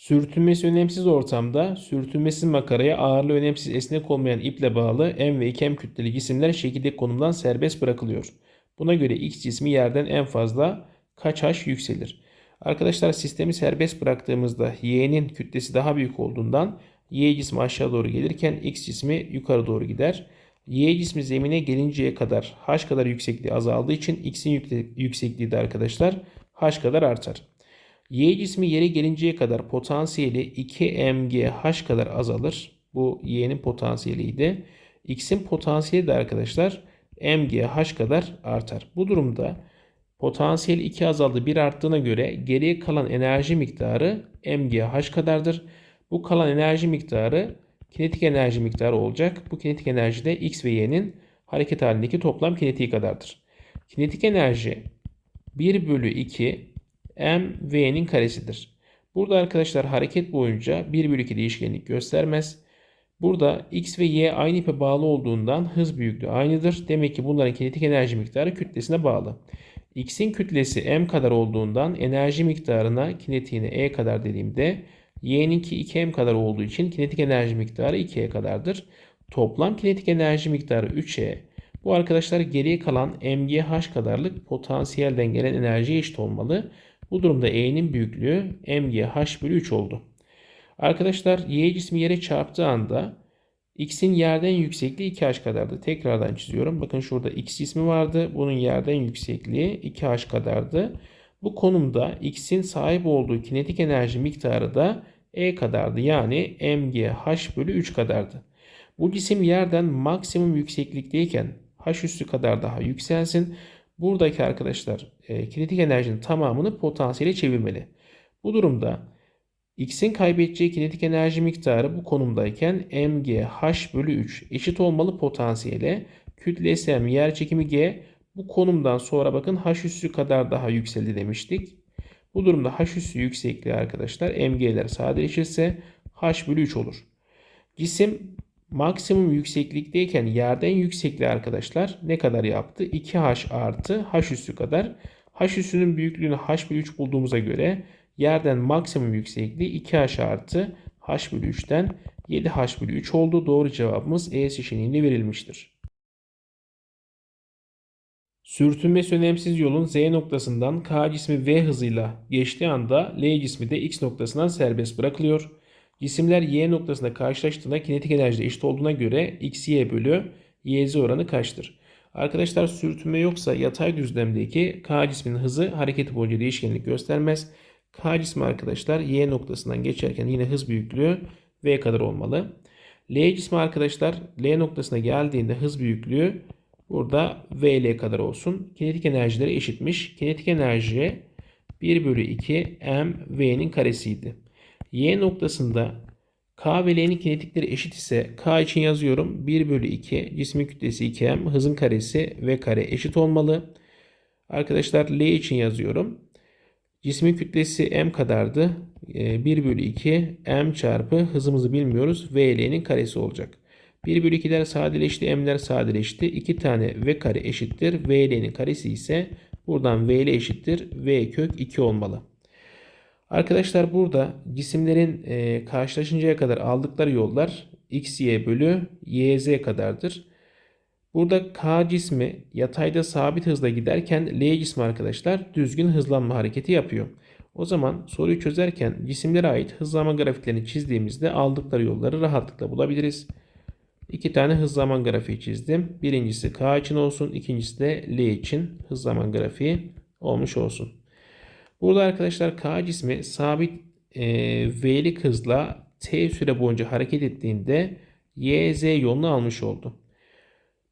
Sürtünmesi önemsiz ortamda sürtünmesiz makaraya ağırlığı önemsiz esnek olmayan iple bağlı M ve 2M kütleli cisimler şekildeki konumdan serbest bırakılıyor. Buna göre X cismi yerden en fazla kaç H yükselir? Arkadaşlar sistemi serbest bıraktığımızda Y'nin kütlesi daha büyük olduğundan Y cismi aşağı doğru gelirken X cismi yukarı doğru gider. Y cismi zemine gelinceye kadar H kadar yüksekliği azaldığı için X'in yüksekliği de arkadaşlar H kadar artar. Y cismi yere gelinceye kadar potansiyeli 2 mgh kadar azalır. Bu Y'nin potansiyeliydi. X'in potansiyeli de arkadaşlar mgh kadar artar. Bu durumda potansiyel 2 azaldı 1 arttığına göre geriye kalan enerji miktarı mgh kadardır. Bu kalan enerji miktarı kinetik enerji miktarı olacak. Bu kinetik enerji de X ve Y'nin hareket halindeki toplam kinetiği kadardır. Kinetik enerji 1 bölü 2 m v'nin karesidir. Burada arkadaşlar hareket boyunca 1 bölü 2 değişkenlik göstermez. Burada x ve y aynı ipe bağlı olduğundan hız büyüklüğü aynıdır. Demek ki bunların kinetik enerji miktarı kütlesine bağlı. x'in kütlesi m kadar olduğundan enerji miktarına kinetiğine e kadar dediğimde y'ninki 2m kadar olduğu için kinetik enerji miktarı 2e kadardır. Toplam kinetik enerji miktarı 3e. Bu arkadaşlar geriye kalan mgh kadarlık potansiyelden gelen enerjiye eşit olmalı. Bu durumda E'nin büyüklüğü mgh bölü 3 oldu. Arkadaşlar Y cismi yere çarptığı anda X'in yerden yüksekliği 2h kadardı. Tekrardan çiziyorum. Bakın şurada X cismi vardı. Bunun yerden yüksekliği 2h kadardı. Bu konumda X'in sahip olduğu kinetik enerji miktarı da E kadardı. Yani mgh bölü 3 kadardı. Bu cisim yerden maksimum yükseklikteyken h üssü kadar daha yükselsin. Buradaki arkadaşlar e, kinetik enerjinin tamamını potansiyele çevirmeli. Bu durumda X'in kaybedeceği kinetik enerji miktarı bu konumdayken mgh bölü 3 eşit olmalı potansiyele. Kütlesi m yer çekimi g bu konumdan sonra bakın h üssü kadar daha yükseldi demiştik. Bu durumda h üssü yüksekliği arkadaşlar mg'ler sadeleşirse h bölü 3 olur. Cisim maksimum yükseklikteyken yerden yüksekliği arkadaşlar ne kadar yaptı? 2h artı h üssü kadar. h üssünün büyüklüğünü h bölü 3 bulduğumuza göre yerden maksimum yüksekliği 2h artı h bölü 3'ten 7h bölü 3 oldu. Doğru cevabımız E seçeneğinde verilmiştir. Sürtünmesi önemsiz yolun Z noktasından K cismi V hızıyla geçtiği anda L cismi de X noktasından serbest bırakılıyor. Cisimler Y noktasında karşılaştığında kinetik enerji eşit olduğuna göre XY bölü YZ oranı kaçtır? Arkadaşlar sürtünme yoksa yatay düzlemdeki K cisminin hızı hareketi boyunca değişkenlik göstermez. K cismi arkadaşlar Y noktasından geçerken yine hız büyüklüğü V kadar olmalı. L cismi arkadaşlar L noktasına geldiğinde hız büyüklüğü burada VL kadar olsun. Kinetik enerjileri eşitmiş. Kinetik enerji 1 bölü 2 M V'nin karesiydi. Y noktasında K ve L'nin kinetikleri eşit ise K için yazıyorum. 1 bölü 2 cismin kütlesi 2M hızın karesi V kare eşit olmalı. Arkadaşlar L için yazıyorum. Cismin kütlesi M kadardı. 1 bölü 2 M çarpı hızımızı bilmiyoruz. V L'nin karesi olacak. 1 bölü 2'ler sadeleşti. M'ler sadeleşti. 2 tane V kare eşittir. V L'nin karesi ise buradan V L eşittir. V kök 2 olmalı. Arkadaşlar burada cisimlerin e, karşılaşıncaya kadar aldıkları yollar x, y bölü y, z kadardır. Burada k cismi yatayda sabit hızla giderken L cismi arkadaşlar düzgün hızlanma hareketi yapıyor. O zaman soruyu çözerken cisimlere ait hızlanma grafiklerini çizdiğimizde aldıkları yolları rahatlıkla bulabiliriz. İki tane hız zaman grafiği çizdim. Birincisi k için olsun, ikincisi de L için hız zaman grafiği olmuş olsun. Burada arkadaşlar K cismi sabit e, V'lik hızla T süre boyunca hareket ettiğinde Y, Z yolunu almış oldu.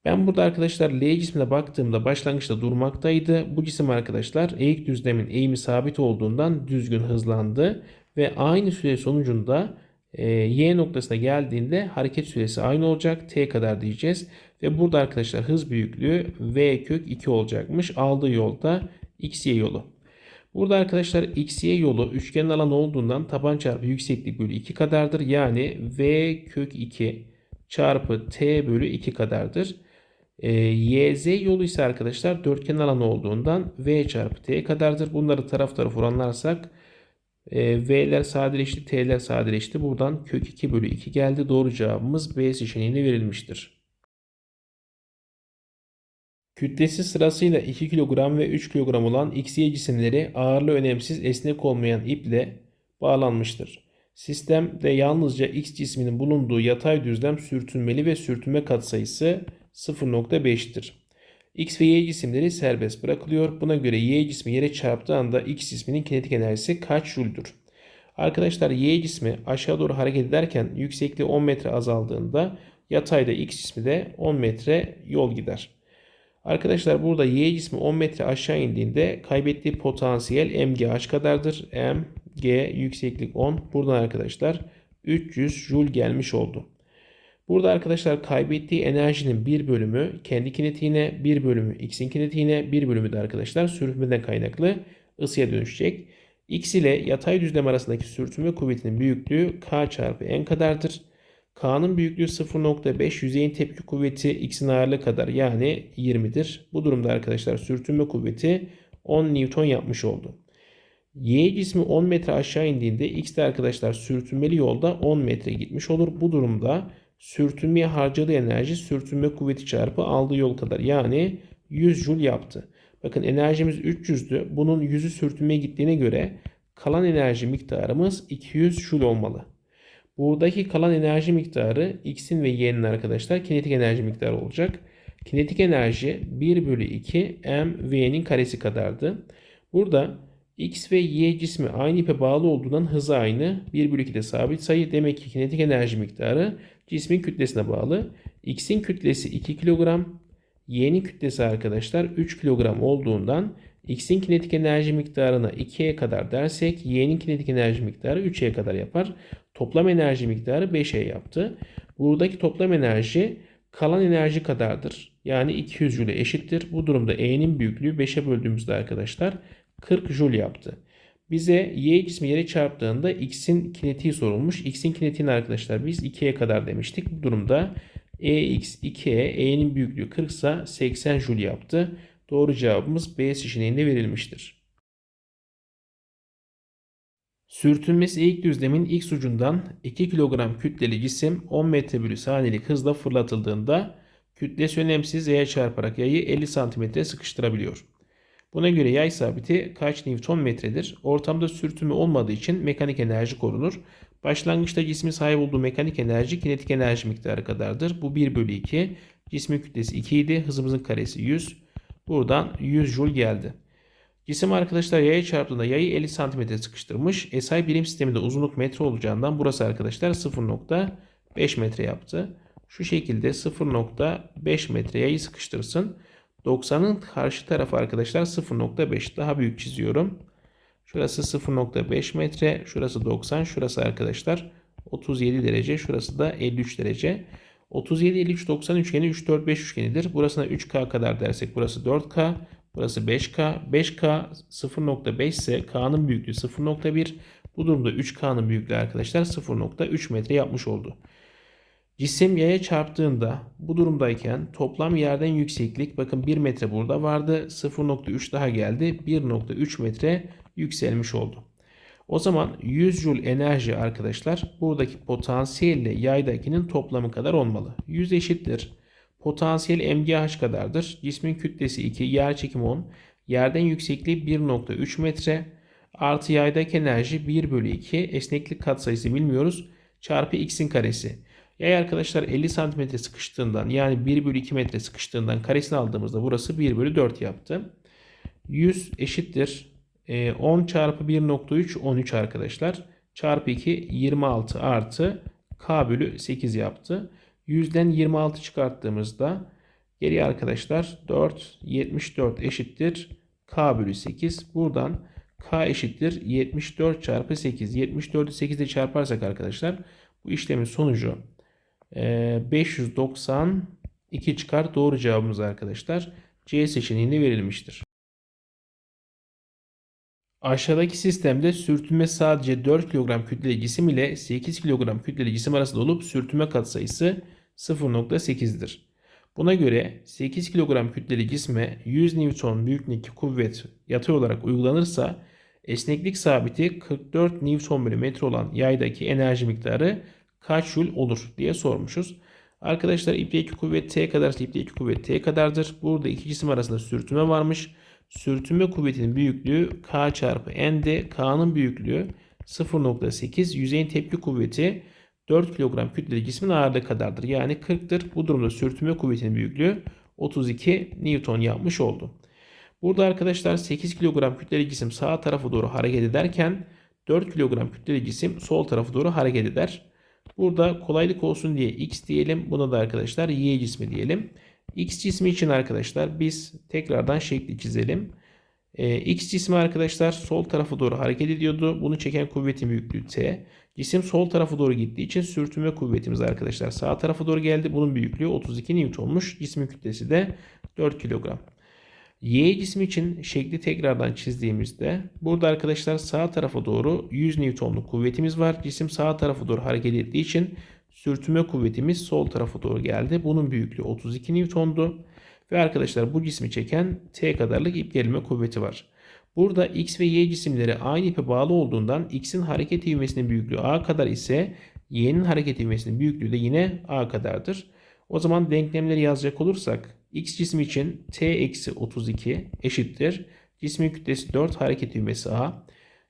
Ben burada arkadaşlar L cismine baktığımda başlangıçta durmaktaydı. Bu cisim arkadaşlar eğik düzlemin eğimi sabit olduğundan düzgün hızlandı. Ve aynı süre sonucunda e, Y noktasına geldiğinde hareket süresi aynı olacak. T kadar diyeceğiz. Ve burada arkadaşlar hız büyüklüğü V kök 2 olacakmış. Aldığı yolda XY yolu. Burada arkadaşlar XY yolu üçgen alan olduğundan taban çarpı yükseklik bölü 2 kadardır. Yani V kök 2 çarpı T bölü 2 kadardır. E, YZ yolu ise arkadaşlar dörtgen alan olduğundan V çarpı T kadardır. Bunları taraf tarafı oranlarsak E, V'ler sadeleşti, T'ler sadeleşti. Buradan kök 2 bölü 2 geldi. Doğru cevabımız B seçeneğinde verilmiştir. Kütlesi sırasıyla 2 kilogram ve 3 kilogram olan XY cisimleri ağırlığı önemsiz esnek olmayan iple bağlanmıştır. Sistemde yalnızca X cisminin bulunduğu yatay düzlem sürtünmeli ve sürtünme katsayısı 0.5'tir. X ve Y cisimleri serbest bırakılıyor. Buna göre Y cismi yere çarptığı anda X cisminin kinetik enerjisi kaç jüldür? Arkadaşlar Y cismi aşağı doğru hareket ederken yüksekliği 10 metre azaldığında yatayda X cismi de 10 metre yol gider. Arkadaşlar burada Y cismi 10 metre aşağı indiğinde kaybettiği potansiyel mgh kadardır. M, G yükseklik 10. Buradan arkadaşlar 300 joule gelmiş oldu. Burada arkadaşlar kaybettiği enerjinin bir bölümü kendi kinetiğine, bir bölümü x'in kinetiğine, bir bölümü de arkadaşlar sürtünmeden kaynaklı ısıya dönüşecek. X ile yatay düzlem arasındaki sürtünme kuvvetinin büyüklüğü k çarpı n kadardır. K'nın büyüklüğü 0.5 yüzeyin tepki kuvveti x'in ağırlığı kadar yani 20'dir. Bu durumda arkadaşlar sürtünme kuvveti 10 Newton yapmış oldu. Y cismi 10 metre aşağı indiğinde X de arkadaşlar sürtünmeli yolda 10 metre gitmiş olur. Bu durumda sürtünmeye harcadığı enerji sürtünme kuvveti çarpı aldığı yol kadar yani 100 Joule yaptı. Bakın enerjimiz 300'dü. Bunun 100'ü sürtünmeye gittiğine göre kalan enerji miktarımız 200 Joule olmalı. Buradaki kalan enerji miktarı X'in ve Y'nin arkadaşlar kinetik enerji miktarı olacak. Kinetik enerji 1 bölü 2 m v'nin karesi kadardı. Burada X ve Y cismi aynı ipe bağlı olduğundan hızı aynı. 1 bölü 2 de sabit sayı. Demek ki kinetik enerji miktarı cismin kütlesine bağlı. X'in kütlesi 2 kilogram. Y'nin kütlesi arkadaşlar 3 kilogram olduğundan X'in kinetik enerji miktarına 2'ye kadar dersek Y'nin kinetik enerji miktarı 3'e kadar yapar. Toplam enerji miktarı 5'e yaptı. Buradaki toplam enerji kalan enerji kadardır. Yani 200 Joule eşittir. Bu durumda E'nin büyüklüğü 5'e böldüğümüzde arkadaşlar 40 Joule yaptı. Bize Y cismi yere çarptığında X'in kinetiği sorulmuş. X'in kinetiğini arkadaşlar biz 2'ye kadar demiştik. Bu durumda EX 2'ye E'nin büyüklüğü 40 ise 80 Joule yaptı. Doğru cevabımız B seçeneğinde verilmiştir. Sürtünmesi eğik düzlemin X ucundan 2 kilogram kütleli cisim 10 metre bölü saniyelik hızla fırlatıldığında kütlesi önemsiz Y'ye çarparak yayı 50 cm sıkıştırabiliyor. Buna göre yay sabiti kaç Newton metredir? Ortamda sürtünme olmadığı için mekanik enerji korunur. Başlangıçta cismin sahip olduğu mekanik enerji kinetik enerji miktarı kadardır. Bu 1 bölü 2. Cismin kütlesi 2 idi. Hızımızın karesi 100. Buradan 100 Joule geldi. Cisim arkadaşlar yaya çarptığında yayı 50 cm sıkıştırmış. SI birim sisteminde uzunluk metre olacağından burası arkadaşlar 0.5 metre yaptı. Şu şekilde 0.5 metre yayı sıkıştırsın. 90'ın karşı tarafı arkadaşlar 0.5 daha büyük çiziyorum. Şurası 0.5 metre. Şurası 90. Şurası arkadaşlar 37 derece. Şurası da 53 derece. 37, 53, 90 üçgeni 3, 4, 5 üçgenidir. Burasına 3K kadar dersek burası 4K. Burası 5K. 5K 0.5 ise K'nın büyüklüğü 0.1. Bu durumda 3K'nın büyüklüğü arkadaşlar 0.3 metre yapmış oldu. Cisim yaya çarptığında bu durumdayken toplam yerden yükseklik bakın 1 metre burada vardı. 0.3 daha geldi. 1.3 metre yükselmiş oldu. O zaman 100 Joule enerji arkadaşlar buradaki potansiyelle yaydakinin toplamı kadar olmalı. 100 eşittir. Potansiyel mgh kadardır. Cismin kütlesi 2, yer çekimi 10. Yerden yüksekliği 1.3 metre. Artı yaydaki enerji 1 bölü 2. Esneklik katsayısı bilmiyoruz. Çarpı x'in karesi. Yay arkadaşlar 50 cm sıkıştığından yani 1 bölü 2 metre sıkıştığından karesini aldığımızda burası 1 bölü 4 yaptı. 100 eşittir. 10 çarpı 1.3 13 arkadaşlar. Çarpı 2 26 artı k bölü 8 yaptı. 100'den 26 çıkarttığımızda geriye arkadaşlar 4 74 eşittir k bölü 8. Buradan k eşittir 74 çarpı 8. 74'ü 8 ile çarparsak arkadaşlar bu işlemin sonucu 592 çıkar. Doğru cevabımız arkadaşlar C seçeneğinde verilmiştir. Aşağıdaki sistemde sürtünme sadece 4 kilogram kütleli cisim ile 8 kilogram kütleli cisim arasında olup sürtünme katsayısı 0.8'dir. Buna göre 8 kilogram kütleli cisme 100 Newton büyüklüğündeki kuvvet yatay olarak uygulanırsa Esneklik sabiti 44 Newton bölü metre olan yaydaki enerji miktarı kaç Joule olur diye sormuşuz. Arkadaşlar ipteki kuvvet T kadarsa ipteki kuvvet T kadardır. Burada iki cisim arasında sürtünme varmış. Sürtünme kuvvetinin büyüklüğü K çarpı N'de K'nın büyüklüğü 0.8 yüzeyin tepki kuvveti 4 kilogram kütleli cismin ağırlığı kadardır. Yani 40'tır. Bu durumda sürtünme kuvvetinin büyüklüğü 32 Newton yapmış oldu. Burada arkadaşlar 8 kilogram kütleli cisim sağ tarafa doğru hareket ederken 4 kilogram kütleli cisim sol tarafa doğru hareket eder. Burada kolaylık olsun diye x diyelim. Buna da arkadaşlar y cismi diyelim. X cismi için arkadaşlar biz tekrardan şekli çizelim. Ee, X cismi arkadaşlar sol tarafa doğru hareket ediyordu. Bunu çeken kuvvetin büyüklüğü T. Cisim sol tarafa doğru gittiği için sürtünme kuvvetimiz arkadaşlar sağ tarafa doğru geldi. Bunun büyüklüğü 32 Newton'muş. Cismin kütlesi de 4 kilogram. Y cismi için şekli tekrardan çizdiğimizde burada arkadaşlar sağ tarafa doğru 100 Newton'luk kuvvetimiz var. Cisim sağ tarafa doğru hareket ettiği için sürtünme kuvvetimiz sol tarafa doğru geldi. Bunun büyüklüğü 32 Newton'du. Ve arkadaşlar bu cismi çeken T kadarlık ip gerilme kuvveti var. Burada X ve Y cisimleri aynı ipe bağlı olduğundan X'in hareket ivmesinin büyüklüğü A kadar ise Y'nin hareket ivmesinin büyüklüğü de yine A kadardır. O zaman denklemleri yazacak olursak X cismi için T eksi 32 eşittir. Cismin kütlesi 4 hareket ivmesi A.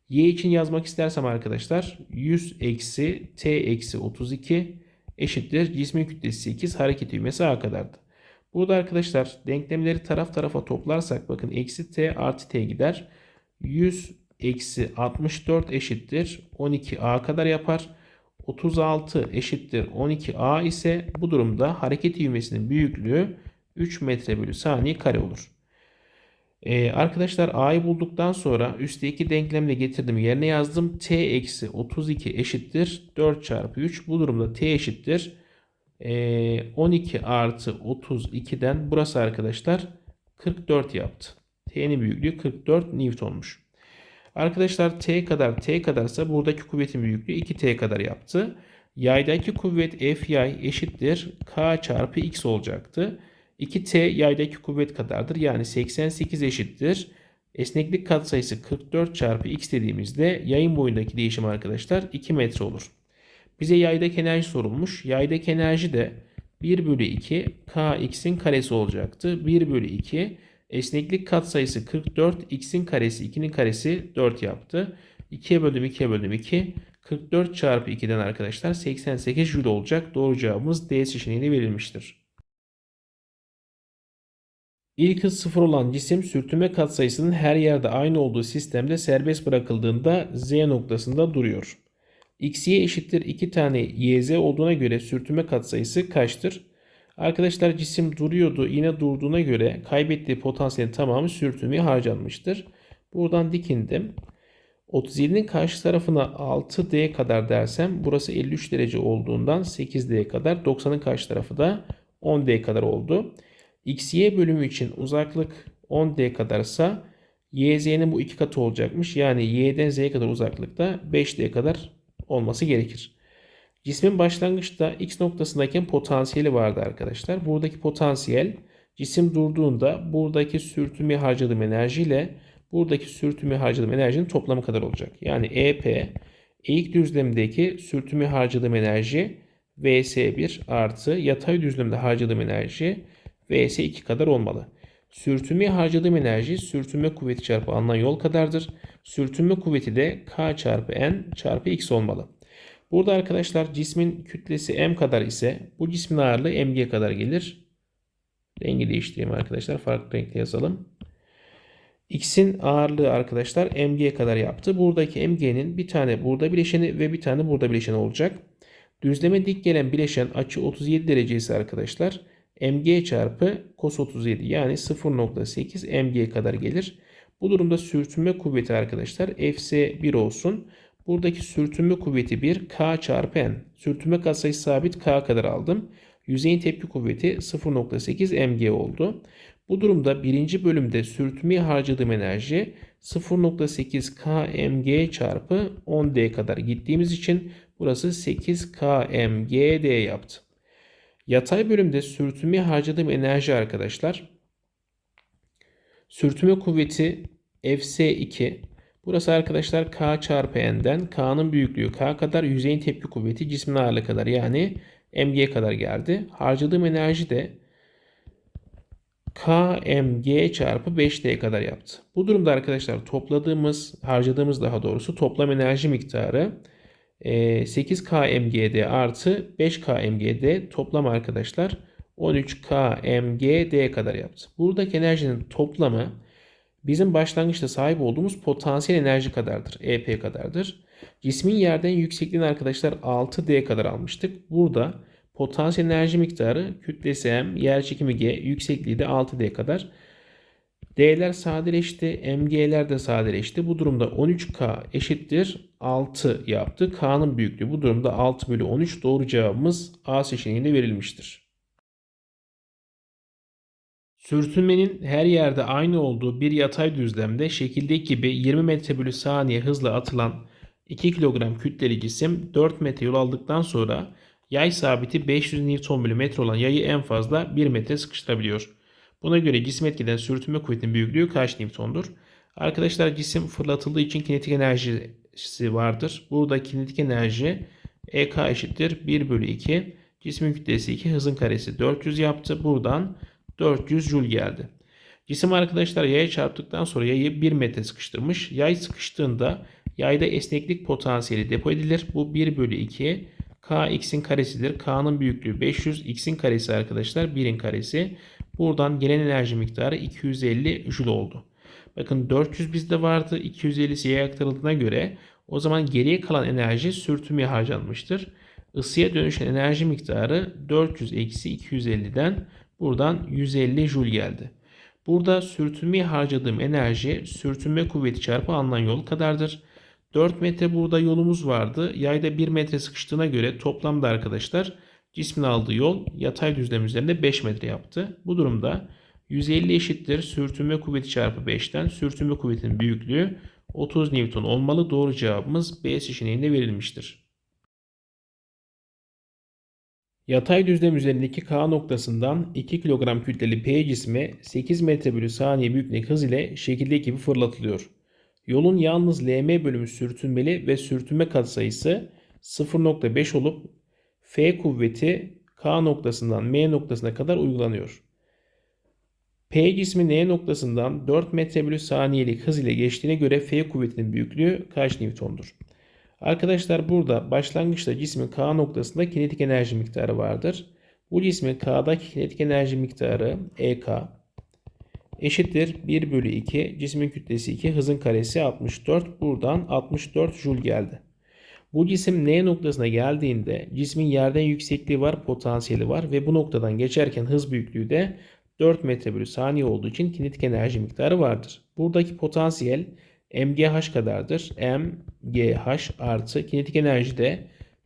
Y için yazmak istersem arkadaşlar 100 eksi T eksi 32 eşittir. Cismin kütlesi 8 hareket ivmesi A kadardı. Burada arkadaşlar denklemleri taraf tarafa toplarsak bakın eksi t artı t gider. 100 eksi 64 eşittir 12a kadar yapar. 36 eşittir 12a ise bu durumda hareket ivmesinin büyüklüğü 3 metre bölü saniye kare olur. Ee, arkadaşlar a'yı bulduktan sonra üstteki denklemle getirdim yerine yazdım. t eksi 32 eşittir 4 çarpı 3. Bu durumda t eşittir 12 artı 32'den burası arkadaşlar 44 yaptı. T'nin büyüklüğü 44 Newton'muş. Arkadaşlar T kadar T kadarsa buradaki kuvvetin büyüklüğü 2T kadar yaptı. Yaydaki kuvvet F yay eşittir K çarpı X olacaktı. 2T yaydaki kuvvet kadardır. Yani 88 eşittir. Esneklik katsayısı 44 çarpı X dediğimizde yayın boyundaki değişim arkadaşlar 2 metre olur. Bize yaydaki enerji sorulmuş. Yaydaki enerji de 1 bölü 2 kx'in karesi olacaktı. 1 bölü 2 esneklik katsayısı 44 x'in karesi 2'nin karesi 4 yaptı. 2'ye böldüm 2'ye böldüm 2. 44 çarpı 2'den arkadaşlar 88 joule olacak. Doğru cevabımız D seçeneğinde verilmiştir. İlk hız sıfır olan cisim sürtünme katsayısının her yerde aynı olduğu sistemde serbest bırakıldığında Z noktasında duruyor. Xy eşittir 2 tane yz olduğuna göre sürtünme katsayısı kaçtır? Arkadaşlar cisim duruyordu. Yine durduğuna göre kaybettiği potansiyelin tamamı sürtünmeye harcanmıştır. Buradan dikindim. 37'nin karşı tarafına 6D kadar dersem burası 53 derece olduğundan 8D kadar 90'ın karşı tarafı da 10D kadar oldu. XY bölümü için uzaklık 10D kadarsa YZ'nin bu iki katı olacakmış. Yani Y'den Z'ye kadar uzaklıkta 5D kadar olması gerekir. Cismin başlangıçta X noktasındayken potansiyeli vardı arkadaşlar. Buradaki potansiyel cisim durduğunda buradaki sürtünme harcadığım enerji ile buradaki sürtünme harcadığım enerjinin toplamı kadar olacak. Yani EP eğik düzlemdeki sürtünme harcadığım enerji VS1 artı yatay düzlemde harcadığım enerji VS2 kadar olmalı. Sürtünme harcadığım enerji sürtünme kuvveti çarpı alınan yol kadardır. Sürtünme kuvveti de K çarpı N çarpı X olmalı. Burada arkadaşlar cismin kütlesi M kadar ise bu cismin ağırlığı mg kadar gelir. Rengi değiştireyim arkadaşlar. Farklı renkte yazalım. X'in ağırlığı arkadaşlar mg kadar yaptı. Buradaki mg'nin bir tane burada bileşeni ve bir tane burada bileşeni olacak. Düzleme dik gelen bileşen açı 37 derece ise arkadaşlar mg çarpı cos 37 yani 0.8 mg kadar gelir. Bu durumda sürtünme kuvveti arkadaşlar Fs 1 olsun. Buradaki sürtünme kuvveti 1 K çarpı N. Sürtünme katsayısı sabit K kadar aldım. Yüzeyin tepki kuvveti 0.8 mg oldu. Bu durumda birinci bölümde sürtünmeye harcadığım enerji 0.8 kmg çarpı 10d kadar gittiğimiz için burası 8 kmgd yaptı. Yatay bölümde sürtünmeye harcadığım enerji arkadaşlar. Sürtünme kuvveti Fs2. Burası arkadaşlar K çarpı N'den K'nın büyüklüğü K kadar yüzeyin tepki kuvveti cismin ağırlığı kadar yani mg kadar geldi. Harcadığım enerji de kmg çarpı 5d kadar yaptı. Bu durumda arkadaşlar topladığımız, harcadığımız daha doğrusu toplam enerji miktarı 8kmgd artı 5kmgd toplam arkadaşlar 13kmgd kadar yaptı. Buradaki enerjinin toplamı bizim başlangıçta sahip olduğumuz potansiyel enerji kadardır. EP kadardır. Cismin yerden yüksekliğini arkadaşlar 6D kadar almıştık. Burada potansiyel enerji miktarı kütlesi M, yerçekimi G, yüksekliği de 6D kadar. D'ler sadeleşti, MG'ler de sadeleşti. Bu durumda 13K eşittir 6 yaptı. K'nın büyüklüğü bu durumda 6 bölü 13 doğru cevabımız A seçeneğinde verilmiştir. Sürtünmenin her yerde aynı olduğu bir yatay düzlemde şekildeki gibi 20 metre bölü saniye hızla atılan 2 kilogram kütleli cisim 4 metre yol aldıktan sonra yay sabiti 500 Newton bölü metre olan yayı en fazla 1 metre sıkıştırabiliyor. Buna göre cisim etkilenen sürtünme kuvvetinin büyüklüğü kaç Newton'dur? Arkadaşlar cisim fırlatıldığı için kinetik enerjisi vardır. Burada kinetik enerji EK eşittir 1 bölü 2. Cismin kütlesi 2 hızın karesi 400 yaptı. Buradan 400 Joule geldi. Cisim arkadaşlar yaya çarptıktan sonra yayı 1 metre sıkıştırmış. Yay sıkıştığında yayda esneklik potansiyeli depo edilir. Bu 1 bölü 2 k x'in karesidir. K'nın büyüklüğü 500. x'in karesi arkadaşlar 1'in karesi. Buradan gelen enerji miktarı 250 Joule oldu. Bakın 400 bizde vardı. 250 yaya aktarıldığına göre o zaman geriye kalan enerji sürtünmeye harcanmıştır. Isıya dönüşen enerji miktarı 400 eksi 250'den buradan 150 Joule geldi. Burada sürtünmeye harcadığım enerji sürtünme kuvveti çarpı alınan yol kadardır. 4 metre burada yolumuz vardı. Yayda 1 metre sıkıştığına göre toplamda arkadaşlar cismin aldığı yol yatay düzlem üzerinde 5 metre yaptı. Bu durumda 150 eşittir sürtünme kuvveti çarpı 5'ten sürtünme kuvvetinin büyüklüğü 30 Newton olmalı. Doğru cevabımız B seçeneğinde verilmiştir. Yatay düzlem üzerindeki K noktasından 2 kilogram kütleli P cismi 8 metre bölü saniye büyüklük hız ile şekildeki gibi fırlatılıyor. Yolun yalnız LM bölümü sürtünmeli ve sürtünme katsayısı 0.5 olup F kuvveti K noktasından M noktasına kadar uygulanıyor. P cismi N noktasından 4 metre bölü saniyelik hız ile geçtiğine göre F kuvvetinin büyüklüğü kaç Newton'dur? Arkadaşlar burada başlangıçta cismin K noktasında kinetik enerji miktarı vardır. Bu cismin K'daki kinetik enerji miktarı EK eşittir 1 bölü 2 cismin kütlesi 2 hızın karesi 64 buradan 64 Joule geldi. Bu cisim N noktasına geldiğinde cismin yerden yüksekliği var potansiyeli var ve bu noktadan geçerken hız büyüklüğü de 4 metre bölü saniye olduğu için kinetik enerji miktarı vardır. Buradaki potansiyel mgh kadardır. mgh artı kinetik enerji de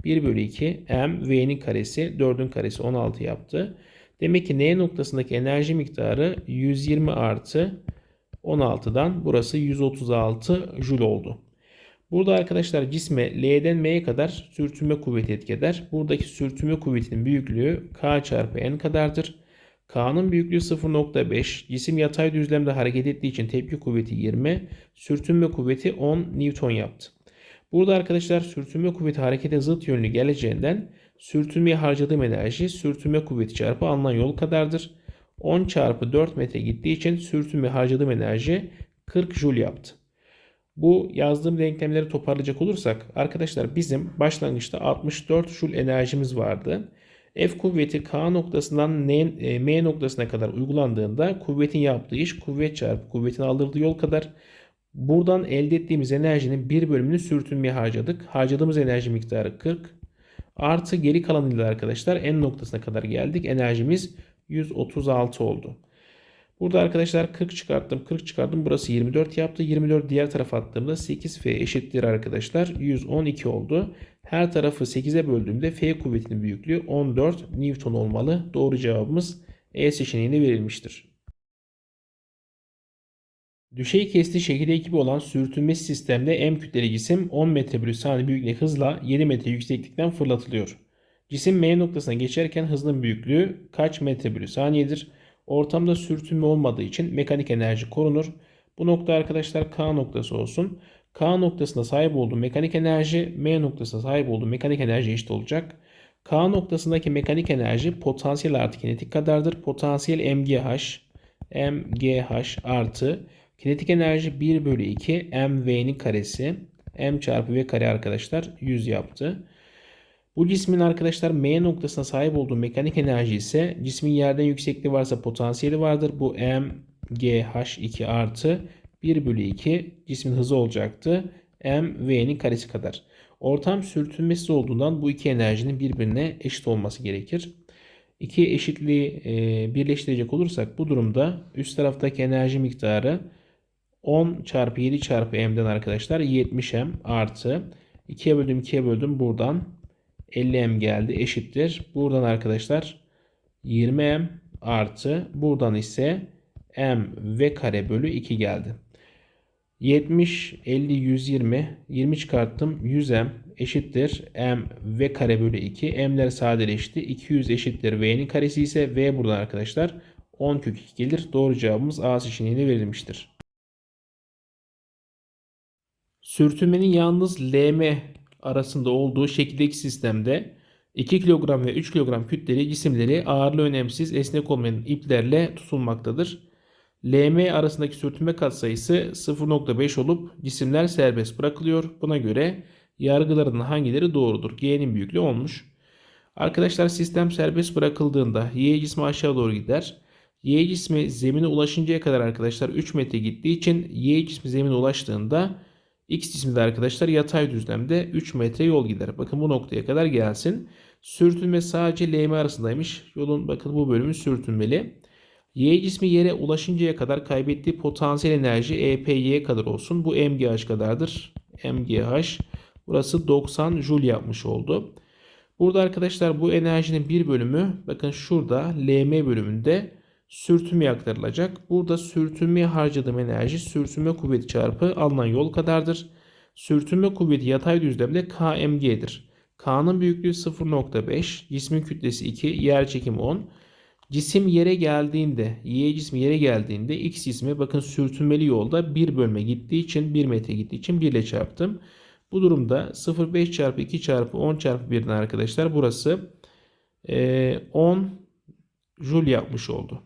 1 bölü 2 m v'nin karesi 4'ün karesi 16 yaptı. Demek ki N noktasındaki enerji miktarı 120 artı 16'dan burası 136 Joule oldu. Burada arkadaşlar cisme L'den M'ye kadar sürtünme kuvveti etki eder. Buradaki sürtünme kuvvetinin büyüklüğü K çarpı N kadardır. K'nın büyüklüğü 0.5. Cisim yatay düzlemde hareket ettiği için tepki kuvveti 20. Sürtünme kuvveti 10 Newton yaptı. Burada arkadaşlar sürtünme kuvveti harekete zıt yönlü geleceğinden sürtünmeye harcadığım enerji sürtünme kuvveti çarpı alınan yol kadardır. 10 çarpı 4 metre gittiği için sürtünme harcadığım enerji 40 Joule yaptı. Bu yazdığım denklemleri toparlayacak olursak arkadaşlar bizim başlangıçta 64 Joule enerjimiz vardı. F kuvveti K noktasından N, e, M noktasına kadar uygulandığında kuvvetin yaptığı iş kuvvet çarpı kuvvetin aldırdığı yol kadar. Buradan elde ettiğimiz enerjinin bir bölümünü sürtünmeye harcadık. Harcadığımız enerji miktarı 40. Artı geri kalanıyla arkadaşlar N noktasına kadar geldik. Enerjimiz 136 oldu. Burada arkadaşlar 40 çıkarttım 40 çıkardım burası 24 yaptı. 24 diğer tarafa attığımda 8F eşittir arkadaşlar 112 oldu. Her tarafı 8'e böldüğümde F kuvvetinin büyüklüğü 14 Newton olmalı. Doğru cevabımız E seçeneğine verilmiştir. Düşey kesti şekilde ekibi olan sürtünmesi sistemde M kütleli cisim 10 metre bölü saniye büyüklüğü hızla 7 metre yükseklikten fırlatılıyor. Cisim M noktasına geçerken hızın büyüklüğü kaç metre bölü saniyedir? Ortamda sürtünme olmadığı için mekanik enerji korunur. Bu nokta arkadaşlar K noktası olsun. K noktasında sahip olduğu mekanik enerji M noktasında sahip olduğu mekanik enerji eşit olacak. K noktasındaki mekanik enerji potansiyel artı kinetik kadardır. Potansiyel MGH, MGH artı kinetik enerji 1 bölü 2 MV'nin karesi. M çarpı V kare arkadaşlar 100 yaptı. Bu cismin arkadaşlar M noktasına sahip olduğu mekanik enerji ise cismin yerden yüksekliği varsa potansiyeli vardır. Bu MGH2 artı 1 bölü 2 cismin hızı olacaktı. MV'nin karesi kadar. Ortam sürtünmesiz olduğundan bu iki enerjinin birbirine eşit olması gerekir. İki eşitliği e, birleştirecek olursak bu durumda üst taraftaki enerji miktarı 10 çarpı 7 çarpı m'den arkadaşlar 70m artı 2'ye böldüm 2'ye böldüm buradan 50m geldi eşittir. Buradan arkadaşlar 20m artı buradan ise m v kare bölü 2 geldi. 70, 50, 120, 20 çıkarttım 100m eşittir m v kare bölü 2. m'ler sadeleşti. 200 eşittir v'nin karesi ise v buradan arkadaşlar 10 kök 2 gelir. Doğru cevabımız A seçeneğine verilmiştir. Sürtünmenin yalnız LM arasında olduğu şekildeki sistemde 2 kilogram ve 3 kilogram kütleli cisimleri ağırlığı önemsiz esnek olmayan iplerle tutulmaktadır. LM arasındaki sürtünme katsayısı 0.5 olup cisimler serbest bırakılıyor. Buna göre yargılarının hangileri doğrudur? G'nin büyüklüğü olmuş. Arkadaşlar sistem serbest bırakıldığında Y cismi aşağı doğru gider. Y cismi zemine ulaşıncaya kadar arkadaşlar 3 metre gittiği için Y cismi zemine ulaştığında X cismi de arkadaşlar yatay düzlemde 3 metre yol gider. Bakın bu noktaya kadar gelsin. Sürtünme sadece LM arasındaymış. Yolun bakın bu bölümü sürtünmeli. Y cismi yere ulaşıncaya kadar kaybettiği potansiyel enerji EPY kadar olsun. Bu MGH kadardır. MGH. Burası 90 Joule yapmış oldu. Burada arkadaşlar bu enerjinin bir bölümü bakın şurada LM bölümünde sürtünmeye aktarılacak. Burada sürtünmeye harcadığım enerji sürtünme kuvveti çarpı alınan yol kadardır. Sürtünme kuvveti yatay düzlemde KMG'dir. K'nın büyüklüğü 0.5, cismin kütlesi 2, yer çekimi 10. Cisim yere geldiğinde, Y cismi yere geldiğinde X cismi bakın sürtünmeli yolda 1 bölme gittiği için 1 metre gittiği için 1 ile çarptım. Bu durumda 0.5 çarpı 2 çarpı 10 çarpı 1'den arkadaşlar burası 10 Joule yapmış oldu.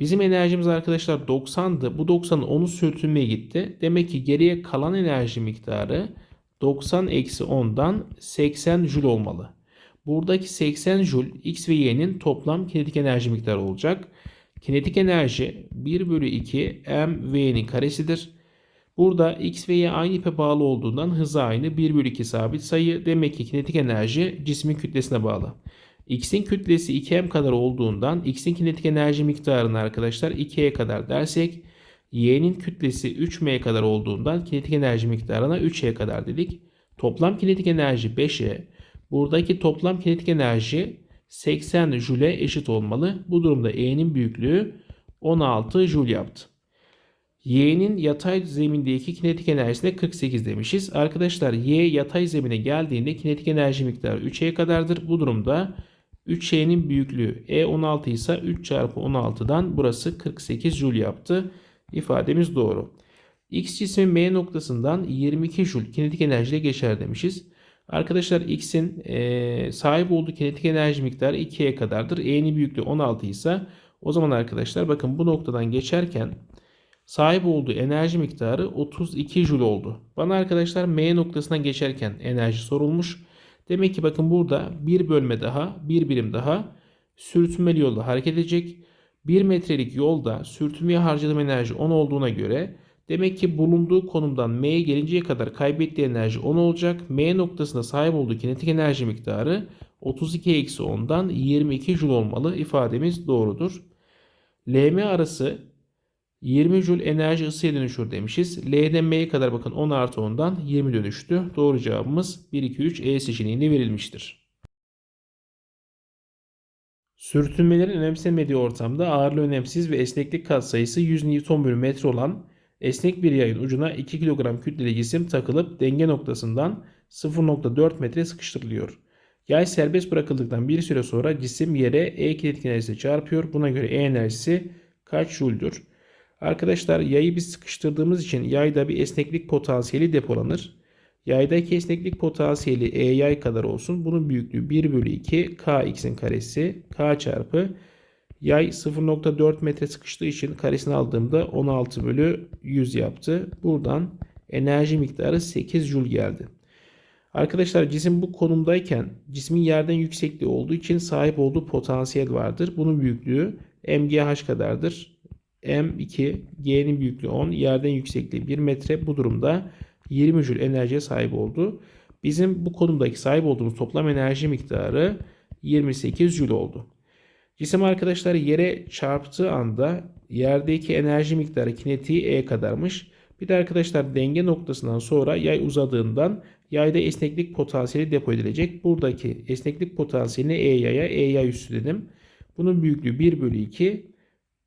Bizim enerjimiz arkadaşlar 90'dı. Bu 90'ın 10'u sürtünmeye gitti. Demek ki geriye kalan enerji miktarı 90 eksi 10'dan 80 Joule olmalı. Buradaki 80 Joule X ve Y'nin toplam kinetik enerji miktarı olacak. Kinetik enerji 1 bölü 2 M ve Y'nin karesidir. Burada X ve Y aynı ipe bağlı olduğundan hızı aynı 1 bölü 2 sabit sayı. Demek ki kinetik enerji cismin kütlesine bağlı. X'in kütlesi 2m kadar olduğundan X'in kinetik enerji miktarını arkadaşlar 2'ye kadar dersek Y'nin kütlesi 3m kadar olduğundan kinetik enerji miktarına 3'e kadar dedik. Toplam kinetik enerji 5'e. Buradaki toplam kinetik enerji 80 Joule eşit olmalı. Bu durumda E'nin büyüklüğü 16 Joule yaptı. Y'nin yatay zemindeki kinetik enerjisine 48 demişiz. Arkadaşlar Y yatay zemine geldiğinde kinetik enerji miktarı 3'e kadardır. Bu durumda 3Y'nin büyüklüğü E16 ise 3 çarpı 16'dan burası 48 Joule yaptı. İfademiz doğru. X cismi M noktasından 22 Joule kinetik enerjiyle geçer demişiz. Arkadaşlar X'in e, sahip olduğu kinetik enerji miktarı 2'ye kadardır. E'nin büyüklüğü 16 ise o zaman arkadaşlar bakın bu noktadan geçerken sahip olduğu enerji miktarı 32 Joule oldu. Bana arkadaşlar M noktasından geçerken enerji sorulmuş. Demek ki bakın burada bir bölme daha, bir birim daha sürtünmeli yolda hareket edecek. 1 metrelik yolda sürtünmeye harcadığım enerji 10 olduğuna göre demek ki bulunduğu konumdan M'ye gelinceye kadar kaybettiği enerji 10 olacak. M noktasında sahip olduğu kinetik enerji miktarı 32 eksi 10'dan 22 Joule olmalı. İfademiz doğrudur. LM arası 20 Joule enerji ısıya dönüşür demişiz. L'den M'ye kadar bakın 10 artı 10'dan 20 dönüştü. Doğru cevabımız 1, 2, 3 E seçeneğinde verilmiştir. Sürtünmelerin önemsenmediği ortamda ağırlığı önemsiz ve esneklik katsayısı 100 Nm olan esnek bir yayın ucuna 2 kilogram kütleli cisim takılıp denge noktasından 0.4 metre sıkıştırılıyor. Yay serbest bırakıldıktan bir süre sonra cisim yere E kinetik enerjisi çarpıyor. Buna göre E enerjisi kaç Joule'dur? Arkadaşlar yayı biz sıkıştırdığımız için yayda bir esneklik potansiyeli depolanır. Yaydaki esneklik potansiyeli E yay kadar olsun. Bunun büyüklüğü 1 bölü 2 kx'in karesi k çarpı yay 0.4 metre sıkıştığı için karesini aldığımda 16 bölü 100 yaptı. Buradan enerji miktarı 8 Joule geldi. Arkadaşlar cisim bu konumdayken cismin yerden yüksekliği olduğu için sahip olduğu potansiyel vardır. Bunun büyüklüğü mgh kadardır. M2, G'nin büyüklüğü 10, yerden yüksekliği 1 metre. Bu durumda 20 Joule enerjiye sahip oldu. Bizim bu konumdaki sahip olduğumuz toplam enerji miktarı 28 Joule oldu. Cisim arkadaşlar yere çarptığı anda yerdeki enerji miktarı kinetiği E kadarmış. Bir de arkadaşlar denge noktasından sonra yay uzadığından yayda esneklik potansiyeli depo edilecek. Buradaki esneklik potansiyeline E yaya, E yay üstü dedim. Bunun büyüklüğü 1 bölü 2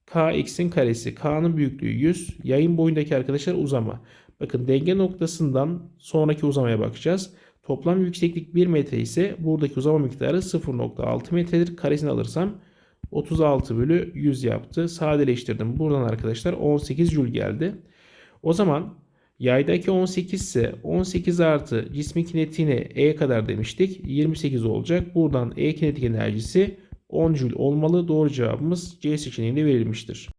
K x'in karesi. K'nın büyüklüğü 100. Yayın boyundaki arkadaşlar uzama. Bakın denge noktasından sonraki uzamaya bakacağız. Toplam yükseklik 1 metre ise buradaki uzama miktarı 0.6 metredir. Karesini alırsam 36 bölü 100 yaptı. Sadeleştirdim. Buradan arkadaşlar 18 Joule geldi. O zaman yaydaki 18 ise 18 artı cismin kinetiğine E kadar demiştik. 28 olacak. Buradan E kinetik enerjisi 10 Joule olmalı. Doğru cevabımız C seçeneğinde verilmiştir.